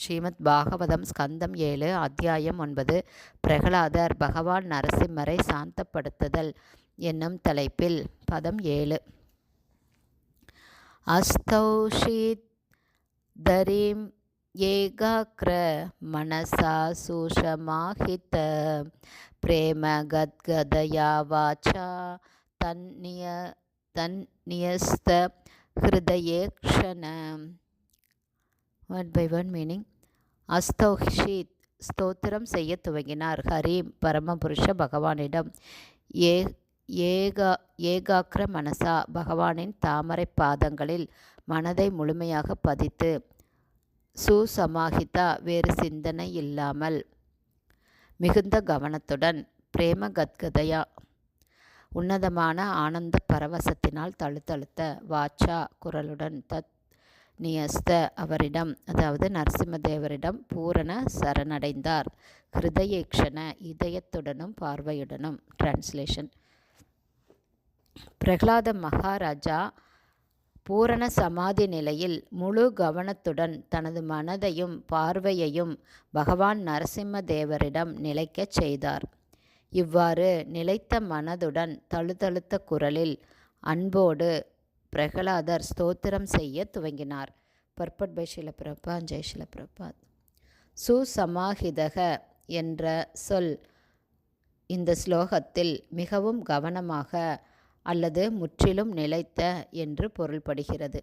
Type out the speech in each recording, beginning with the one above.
ஸ்ரீமத் பாகவதம் ஸ்கந்தம் ஏழு அத்தியாயம் ஒன்பது பிரகலாதர் பகவான் நரசிம்மரை சாந்தப்படுத்துதல் என்னும் தலைப்பில் பதம் ஏழு. அஸ்தௌஷித் தரீம் ஏகாக்ர மனசா சூஷமாஹித பிரேம கத்கதயா வாச்சா தன்னிய தன்னியஸ்த ஹிருதயேக்ஷண வேர்ட் பை வேர்ட் மீனிங் அஸ்தௌஷித் ஸ்தோத்திரம் செய்ய துவங்கினார். ஹரீம் பரமபுருஷ பகவானிடம் ஏ ஏகா ஏகாக்கிர மனசா பகவானின் தாமரை பாதங்களில் மனதை முழுமையாக பதித்து சுசமாஹிதா வேறு சிந்தனை இல்லாமல். மிகுந்த கவனத்துடன் பிரேம கத்கதையா உன்னதமான ஆனந்த பரவசத்தினால் தழுத்தழுத்த வாச்சா குரலுடன் தத் நியஸ்த அவரிடம் அதாவது நரசிம்மதேவரிடம் பூரண சரணடைந்தார். ஹிருதயேக்ஷண இதயத்துடனும் பார்வையுடனும். டிரான்ஸ்லேஷன் பிரகலாத மகாராஜா பூரண சமாதி நிலையில் முழு கவனத்துடன் தனது மனதையும் பார்வையையும் பகவான் நரசிம்ம தேவரிடம் நிலைக்கச் செய்தார். இவ்வாறு நிலைத்த மனதுடன் தழுதழுத்த குரலில் அன்போடு பிரகலாதர் ஸ்தோத்திரம் செய்ய துவங்கினார். பர்பட் பை ஷிலப்பிரபா ஜெய் ஷிலப்பிரபாத் சுசமாஹிதக என்ற சொல் இந்த ஸ்லோகத்தில் மிகவும் கவனமாக அல்லது முற்றிலும் நிலைத்த என்று பொருள்படுகிறது.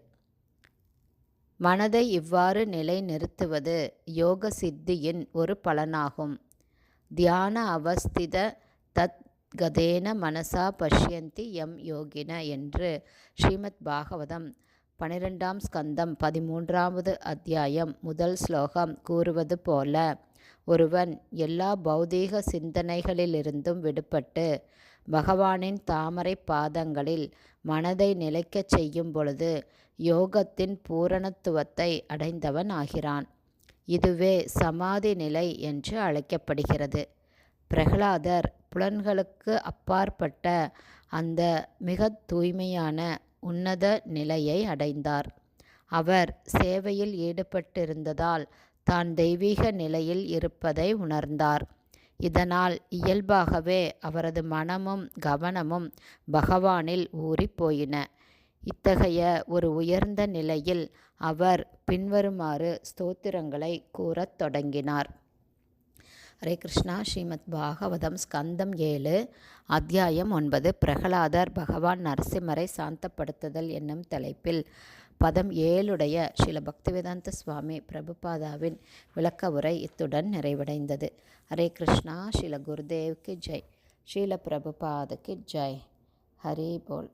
மனதை இவ்வாறு நிலைநிறுத்துவது யோக சித்தியின் ஒரு பலனாகும். தியான அவஸ்தித தத் கதேன மனசா பஷ்யந்தி எம் யோகின என்று ஸ்ரீமத் பாகவதம் பனிரெண்டாம் ஸ்கந்தம் பதிமூன்றாவது அத்தியாயம் முதல் ஸ்லோகம் கூறுவது போல ஒருவன் எல்லா பௌதீக சிந்தனைகளிலிருந்தும் விடுபட்டு பகவானின் தாமரை பாதங்களில் மனதை நிலைக்கச் செய்யும் பொழுது யோகத்தின் பூரணத்துவத்தை அடைந்தவன் ஆகிறான். இதுவே சமாதி நிலை என்று அழைக்கப்படுகிறது. பிரகலாதர் புலன்களுக்கு அப்பாற்பட்ட அந்த மிக தூய்மையான உன்னத நிலையை அடைந்தார். அவர் சேவையில் ஈடுபட்டிருந்ததால் தான் தெய்வீக நிலையில் இருப்பதை உணர்ந்தார். இதனால் இயல்பாகவே அவரது மனமும் கவனமும் பகவானில் ஊறி போயின. இத்தகைய ஒரு உயர்ந்த நிலையில் அவர் பின்வருமாறு ஸ்தோத்திரங்களை கூறத் தொடங்கினார். ஹரே கிருஷ்ணா. ஸ்ரீமத் பாகவதம் ஸ்கந்தம் ஏழு அத்தியாயம் ஒன்பது பிரகலாதர் பகவான் நரசிம்மரை சாந்தப்படுத்துதல் என்னும் தலைப்பில் பதம் ஏழுடைய ஸ்ரீல பக்திவேதாந்த சுவாமி பிரபுபாதாவின் விளக்க உரை இத்துடன் நிறைவடைந்தது. ஹரே கிருஷ்ணா. ஸ்ரீல குருதேவ்க்கு ஜெய். ஸ்ரீல பிரபுபாதுக்கு ஜெய். ஹரி போல்.